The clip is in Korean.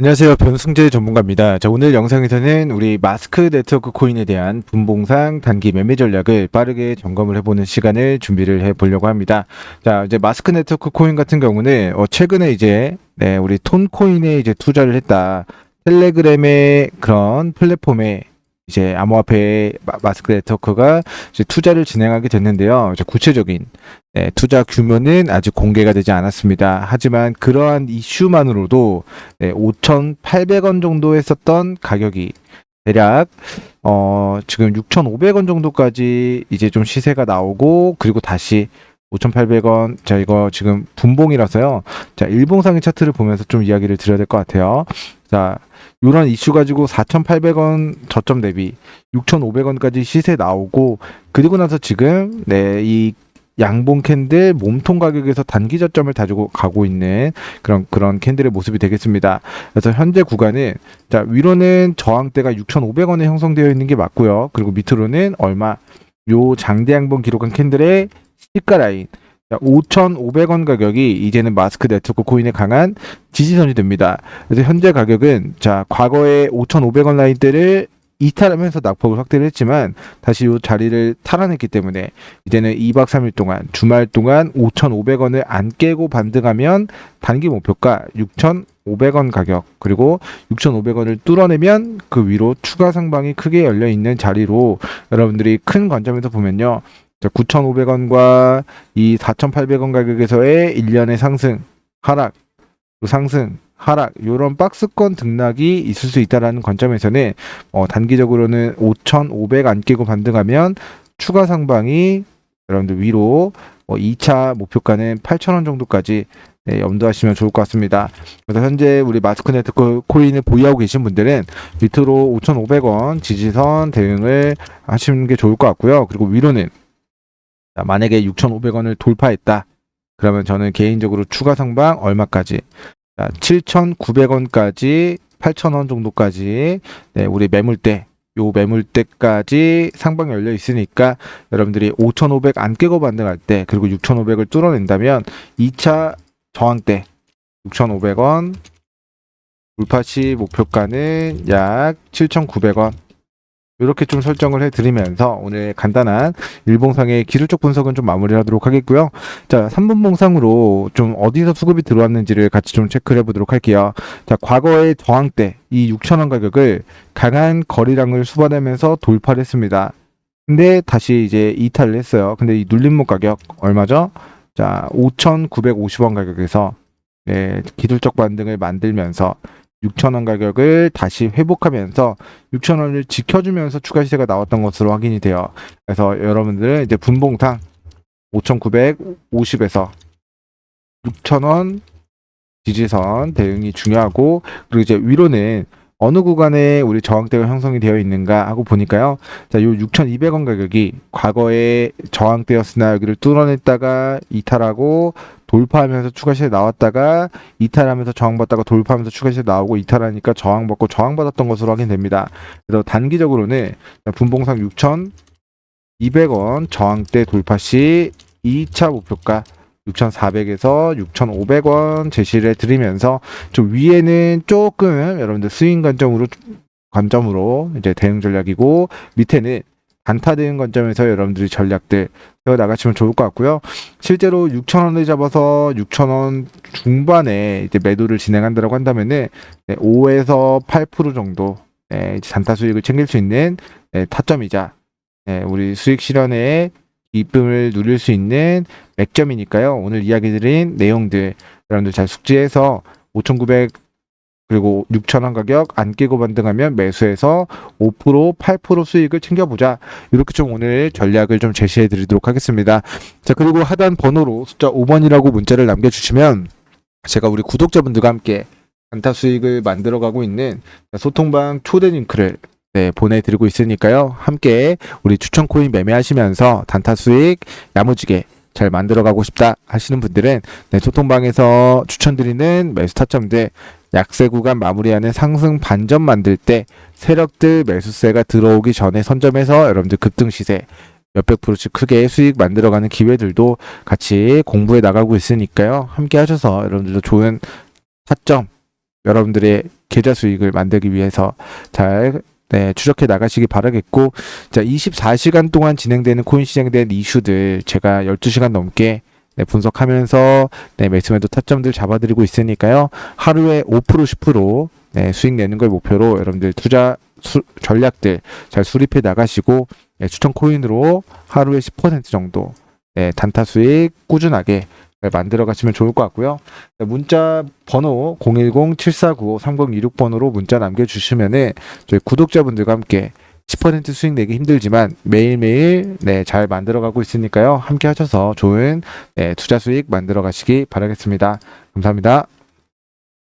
안녕하세요. 변승재 전문가입니다. 자, 오늘 영상에서는 우리 마스크 네트워크 코인에 대한 분봉상 단기 매매 전략을 빠르게 점검을 해보는 시간을 준비를 해보려고 합니다. 자, 이제 마스크 네트워크 코인 같은 경우는 어, 최근에 이제 네, 우리 톤 코인에 이제 투자를 했다. 텔레그램의 그런 플랫폼에 이제 암호화폐 마- 마스크 네트워크가 이제 투자를 진행하게 됐는데요. 이제 구체적인 네, 투자 규모는 아직 공개가 되지 않았습니다. 하지만 그러한 이슈만으로도 네, 5,800원 정도 했었던 가격이 대략 어 지금 6,500원 정도까지 이제 좀 시세가 나오고 그리고 다시 5,800원 자 이거 지금 분봉이라서요. 자 일봉상의 차트를 보면서 좀 이야기를 드려야 될 것 같아요. 자 이런 이슈 가지고 4,800원 저점 대비 6,500원까지 시세 나오고 그리고 나서 지금 네 이 양봉 캔들 몸통 가격에서 단기 저점을 다지고 가고 있는 그런 그런 캔들의 모습이 되겠습니다. 그래서 현재 구간은 자 위로는 저항대가 6,500원에 형성되어 있는 게 맞고요. 그리고 밑으로는 얼마 요 장대 양봉 기록한 캔들의 시가 라인 자, 5,500원 가격이 이제는 마스크 네트워크 코인의 강한 지지선이 됩니다. 그래서 현재 가격은 자 과거의 5,500원 라인대를 이탈하면서 낙폭을 확대를 했지만 다시 이 자리를 탈환했기 때문에 이제는 2박 3일 동안 주말 동안 5,500원을 안 깨고 반등하면 단기 목표가 6,500원 가격 그리고 6,500원을 뚫어내면 그 위로 추가 상방이 크게 열려 있는 자리로 여러분들이 큰 관점에서 보면요. 9,500원과 이 4,800원 가격에서의 1년의 상승, 하락, 또 상승, 하락 이런 박스권 등락이 있을 수 있다라는 관점에서는 어, 단기적으로는 5,500 안 깨고 반등하면 추가 상방이 여러분들 위로 어, 2차 목표가는 8,000원 정도까지 네, 염두하시면 좋을 것 같습니다. 그래서 현재 우리 마스크 네트워크 코인을 보유하고 계신 분들은 밑으로 5,500원 지지선 대응을 하시는 게 좋을 것 같고요. 그리고 위로는 자, 만약에 6,500원을 돌파했다. 그러면 저는 개인적으로 추가 상방 얼마까지? 자, 7,900원까지 8,000원 정도까지 네, 우리 매물대 요 매물대까지 상방 열려 있으니까 여러분들이 5,500 안 깨고 반등할 때 그리고 6,500을 뚫어낸다면 2차 저항대 6,500원 돌파 시 목표가는 약 7,900원 이렇게 좀 설정을 해드리면서 오늘 간단한 일봉상의 기술적 분석은 좀 마무리하도록 하겠고요. 자, 3분봉상으로 좀 어디서 수급이 들어왔는지를 같이 좀 체크를 해보도록 할게요. 자, 과거의 저항대 이 6,000원 가격을 강한 거리량을 수반하면서 돌파를 했습니다. 근데 다시 이제 이탈을 했어요. 근데 이 눌림목 가격 얼마죠? 자, 5,950원 가격에서 네, 기술적 반등을 만들면서 6,000원 가격을 다시 회복하면서 6,000원을 지켜주면서 추가 시세가 나왔던 것으로 확인이 돼요. 그래서 여러분들은 이제 분봉상 5,950에서 6,000원 지지선 대응이 중요하고 그리고 이제 위로는 어느 구간에 우리 저항대가 형성이 되어 있는가 하고 보니까요. 자, 요 6,200원 가격이 과거에 저항대였으나 여기를 뚫어냈다가 이탈하고 돌파하면서 추가 시세 나왔다가 이탈하면서 저항받다가 돌파하면서 추가 시세 나오고 이탈하니까 저항받고 저항받았던 것으로 확인됩니다. 그래서 단기적으로는 분봉상 6,200원 저항대 돌파 시 2차 목표가 6,400에서 6,500원 제시를 해드리면서 좀 위에는 조금 여러분들 스윙 관점으로 관점으로 이제 대응 전략이고 밑에는 단타 대응 관점에서 여러분들이 전략들 세워 나가시면 좋을 것 같고요. 실제로 6,000원을 잡아서 6,000원 중반에 이제 매도를 진행한다라고 한다면은 네, 5에서 8% 정도 네, 단타 수익을 챙길 수 있는 네, 타점이자 네, 우리 수익 실현에 이쁨을 누릴 수 있는 맥점이니까요. 오늘 이야기 드린 내용들 여러분들 잘 숙지해서 5,900 그리고 6,000원 가격 안 깨고 반등하면 매수해서 5% 8% 수익을 챙겨보자. 이렇게 좀 오늘 전략을 좀 제시해 드리도록 하겠습니다. 자, 그리고 하단 번호로 숫자 5번이라고 문자를 남겨주시면 제가 우리 구독자분들과 함께 단타 수익을 만들어가고 있는 소통방 초대 링크를 네, 보내드리고 있으니까요. 함께 우리 추천 코인 매매하시면서 단타 수익 야무지게 잘 만들어가고 싶다 하시는 분들은 네, 소통방에서 추천드리는 매수 타점들 약세 구간 마무리하는 상승 반전 만들 때 세력들 매수세가 들어오기 전에 선점해서 여러분들 급등 시세 몇백 프로씩 크게 수익 만들어가는 기회들도 같이 공부해 나가고 있으니까요. 함께 하셔서 여러분들도 좋은 타점 여러분들의 계좌 수익을 만들기 위해서 잘 네, 추적해 나가시기 바라겠고 자, 24시간 동안 진행되는 코인 시장에 대한 이슈들 제가 12시간 넘게 네, 분석하면서 네, 매수매도 타점들 잡아드리고 있으니까요. 하루에 5% 10% 네, 수익 내는 걸 목표로 여러분들 투자 수- 전략들 잘 수립해 나가시고 네, 추천 코인으로 하루에 10% 정도 네, 단타 수익 꾸준하게 네, 만들어 가시면 좋을 것 같고요. 네, 문자 번호 010-7495-3026번으로 문자 남겨주시면은 저희 구독자분들과 함께 10% 수익 내기 힘들지만 매일매일 네, 잘 만들어 가고 있으니까요. 함께 하셔서 좋은 네, 투자 수익 만들어 가시기 바라겠습니다. 감사합니다.